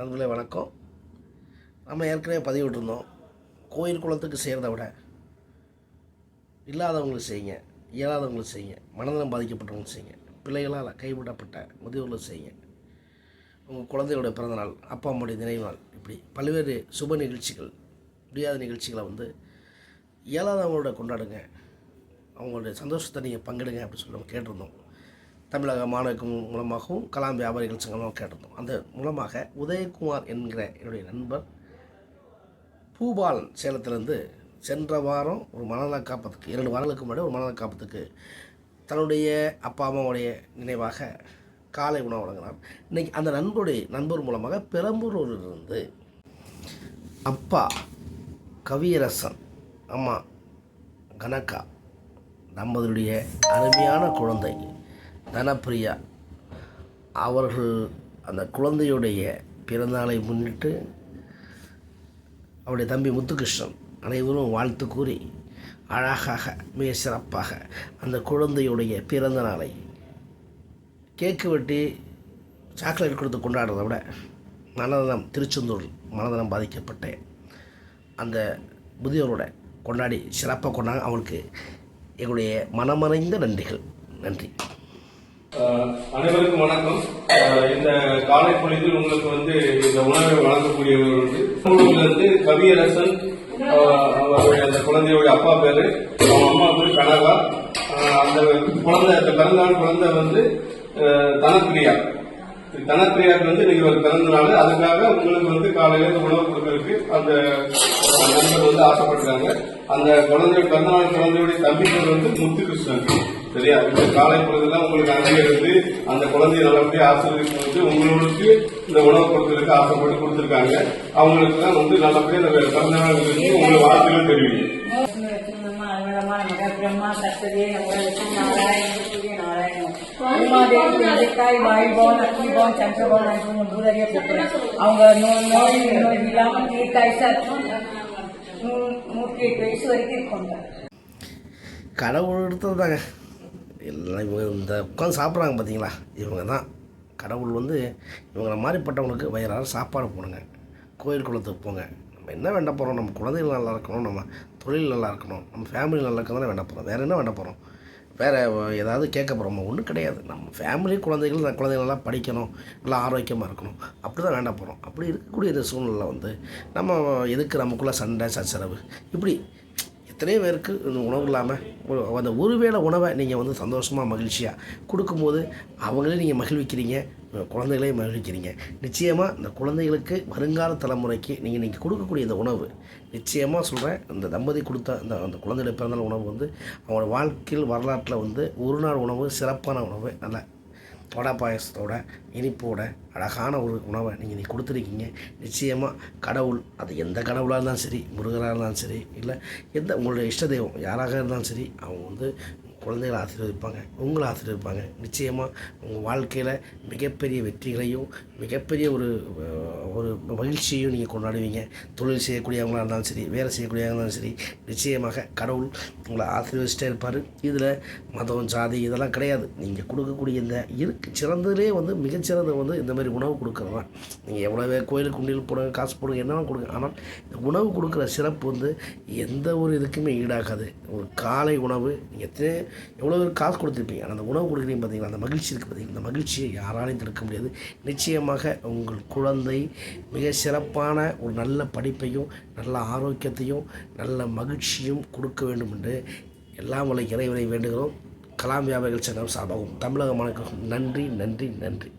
நண்பர்களே வணக்கம். நம்ம ஏற்கனவே பதிவிட்டிருந்தோம். கோயில் குளத்துக்கு செய்கிறத விட இல்லாதவங்களுக்கு செய்யுங்க இயலாதவங்களுக்கு செய்யுங்க மனநலம் பாதிக்கப்பட்டவங்களுக்கு செய்யுங்க பிள்ளைகளால் கைவிடப்பட்ட முதியோர்களுக்கு செய்யுங்க. உங்கள் குழந்தையோட பிறந்தநாள் அப்பா அம்மாவுடைய நினைவு நாள் இப்படி பல்வேறு சுப நிகழ்ச்சிகள் முடியாத நிகழ்ச்சிகளை வந்து இயலாதவங்களோட கொண்டாடுங்க. அவங்களுடைய சந்தோஷத்தை நீங்கள் பங்கிடுங்க அப்படின்னு சொல்லி நம்ம கேட்டிருந்தோம். தமிழக மாணவர்கள் மூலமாகவும் கலாம் வியாபாரிகள் சங்கமாக கேட்டிருந்தோம். அந்த மூலமாக உதயகுமார் என்கிற என்னுடைய நண்பர் பூபாலன் சேலத்திலேருந்து சென்ற வாரம் ஒரு மனநல காப்பத்துக்கு இரண்டு வாரங்களுக்கு முன்னாடி ஒரு மனநல காப்பத்துக்கு தன்னுடைய அப்பா அம்மாவுடைய நினைவாக காலை உணவு வழங்கினார். இன்றைக்கி அந்த நண்பருடைய நண்பர் மூலமாக பெரம்பலூரிலிருந்து அப்பா கவியரசன் அம்மா கனகா தம்பதியுடைய அருமையான குழந்தை தனப்பிரியா. அவர்கள் அந்த குழந்தையுடைய பிறந்தநாளை முன்னிட்டு அவருடைய தம்பி முத்துகிருஷ்ணன் அனைவரும் வாழ்த்து கூறி அழகாக மிக சிறப்பாக அந்த குழந்தையுடைய பிறந்த நாளை கேக்கு வெட்டி சாக்லேட் கொடுத்து கொண்டாடுறதை விட மனநலம் திருச்செந்தூர் மனநலம் பாதிக்கப்பட்ட அந்த முதியோரோட கொண்டாடி சிறப்பாக கொண்டாங்க அவங்களுக்கு எங்களுடைய மனமறைந்த நன்றிகள். நன்றி. அனைவருக்கும் வணக்கம். இந்த காலை பொழுதில் உங்களுக்கு வந்து இந்த உணவை வழங்கக்கூடியவர் வந்து இருந்து கவியரசன் அவருடைய அந்த குழந்தையோட அப்பா பேரு அவங்க அம்மா பேரு கனகா. அந்த குழந்தை அந்த குழந்தை வந்து தனப்பிரியா. தனப்பிரியாவுக்கு வந்து இன்னைக்கு ஒரு பிறந்த நாள் அதுக்காக உங்களுக்கு வந்து காலையில இருந்து உணவு கொடுக்கறதுக்கு அந்த நண்பர் வந்து ஆசைப்பட்டாங்க அந்த குழந்தைய பிறந்தநாள் குழந்தையுடைய தம்பி பேர் வந்து முத்துகிருஷ்ணன். சரியா? இந்த காலை பொழுதுல உங்களுக்கு அங்கே இருந்து அந்த குழந்தைய நல்லபடியா ஆசிரியர் வந்து உங்களுக்கு இந்த உணவு கொடுக்கறதுக்கு ஆசைப்பட்டு கொடுத்துருக்காங்க. அவங்களுக்கு தான் வந்து நல்லபடியா இந்த பிறந்த நாள் இருந்து வாழ்த்துக்கள் பிரம்மா நாராயண நாராயணம் கூப்பிடுறேன் அவங்க நோய் நோய் நோய் இல்லாம தீர்க்காய் சார். நூற்றி எட்டு வயசு வரைக்கும் இருக்கோங்க. கடவுள் தாங்க எல்லாம் இவங்க இந்த உட்காந்து சாப்பிட்றாங்க பார்த்தீங்களா? இவங்க தான். கடவுள் வந்து இவங்கள மாதிரிப்பட்டவங்களுக்கு வயிறார சாப்பாடு போடுங்க. கோயில் குளத்துக்கு போங்க. நம்ம என்ன வேண்ட போகிறோம் நம்ம குழந்தைகள் நல்லா இருக்கணும். நம்ம தொழில் நல்லா இருக்கணும். நம்ம ஃபேமிலி நல்லா இருக்கணும் வேண்ட போகிறோம் வேறு என்ன வேண்ட போகிறோம் வேறு ஏதாவது கேட்க போகிறோமா ஒன்றும் கிடையாது. நம்ம ஃபேமிலி குழந்தைகள் அந்த குழந்தைகள் நல்லா படிக்கணும். நல்லா ஆரோக்கியமாக இருக்கணும். அப்படி தான் வேண்ட போகிறோம் அப்படி இருக்கக்கூடிய இந்த சூழ்நிலை வந்து நம்ம எதுக்கு நமக்குள்ளே சண்டை சச்சரவு? இப்படி எத்தனையோ பேருக்கு இந்த உணவு இல்லாமல் ஒரு அந்த ஒருவேளை உணவை நீங்கள் வந்து சந்தோஷமாக மகிழ்ச்சியாக கொடுக்கும்போது அவங்களே நீங்கள் மகிழ்விக்கிறீங்க குழந்தைகளே குழந்தைகளையும் மகிழ்விக்கிறீங்க. நிச்சயமாக இந்த குழந்தைகளுக்கு வருங்கால தலைமுறைக்கு நீங்கள் நீங்கள் கொடுக்கக்கூடிய இந்த உணவு நிச்சயமாக சொல்கிறேன் இந்த தம்பதி கொடுத்த அந்த அந்த குழந்தையோட பிறந்த உணவு வந்து அவங்களோட வாழ்க்கையில் வரலாற்றில் வந்து ஒரு நாள் உணவு சிறப்பான உணவு நல்லா வடை பாயசத்தோட இனிப்போட அழகான ஒரு உணவை நீங்கள் நீ கொடுத்துருக்கீங்க. நிச்சயமாக கடவுள் அது எந்த கடவுளாக இருந்தாலும் சரி முருகராக இருந்தாலும் சரி இல்லை எந்த உங்களுடைய இஷ்ட தெய்வம் யாராக இருந்தாலும் சரி அவங்க வந்து குழந்தைகளை ஆசீர்வதிப்பாங்க உங்களை ஆசீர்வதிப்பாங்க. நிச்சயமாக உங்கள் வாழ்க்கையில் மிகப்பெரிய வெற்றிகளையும் மிகப்பெரிய ஒரு ஒரு மகிழ்ச்சியையும் நீங்கள் கொண்டாடுவீங்க. தொழில் செய்யக்கூடியவங்களாக இருந்தாலும் சரி வேலை செய்யக்கூடியவங்களாக இருந்தாலும் சரி நிச்சயமாக கடவுள் உங்களை ஆசீர்வதிச்சிட்டே இருப்பார். இதில் மதம் ஜாதி இதெல்லாம் கிடையாது. நீங்கள் கொடுக்கக்கூடிய இந்த இருக்கு சிறந்ததுலே வந்து மிகச்சிறந்த வந்து இந்த மாதிரி உணவு கொடுக்குறது தான். நீங்கள் எவ்வளோவே கோயிலுக்கு உண்டியல் போடுங்க காசு போடுங்க என்னென்ன கொடுங்க. ஆனால் இந்த உணவு கொடுக்குற சிறப்பு வந்து எந்த ஒரு இதுக்குமே ஈடாகாது. ஒரு காலை உணவு நீங்கள் எத்தனை எவ்வளோ பேர் காசு கொடுத்துருப்பீங்க. ஆனால் அந்த உணவு கொடுக்குறீங்க பார்த்தீங்களா அந்த மகிழ்ச்சி இருக்குது பார்த்தீங்களா அந்த மகிழ்ச்சியை யாராலையும் தடுக்க முடியாது. நிச்சயமாக உங்கள் குழந்தை மிக சிறப்பான ஒரு நல்ல படிப்பையும் நல்ல ஆரோக்கியத்தையும் நல்ல மகிழ்ச்சியும் கொடுக்க வேண்டும் என்று எல்லாம் உள்ள இறைவனை வேண்டுகிறோம். கலாம் வியாபாரிகள் சங்கம் சார்பாகவும் தமிழக மாணவர்களுக்கும் நன்றி நன்றி நன்றி.